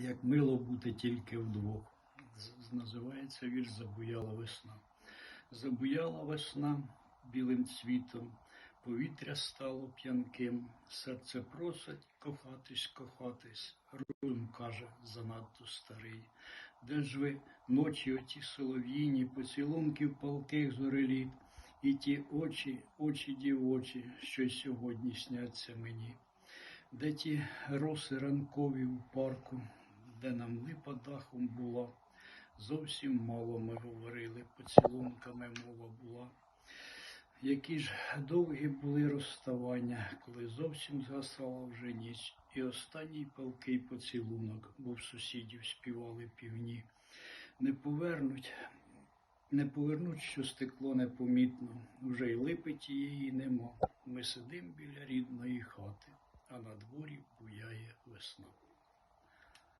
Як мило бути тільки вдвох. Називається вірш Забуяла весна. Забуяла весна білим цвітом, повітря стало п'янким, серце просить кохатись, кохатись, розум каже занадто старий. Де ж ви ночі оті солов'їні, поцілунків палких зореліт, і ті очі, очі дівочі, що сьогодні сняться мені. Де ті роси ранкові у парку, нам дахом була, зовсім мало ми говорили, поцілунками мова була. Які ж довгі були розставання, коли зовсім згасала вже ніч, і останній палкий поцілунок, бо в сусідів співали півні. Не повернуть, не повернуть, що стекло непомітно, вже й липи тієї нема. Ми сидим біля рідної хати, а на дворі буяє весна.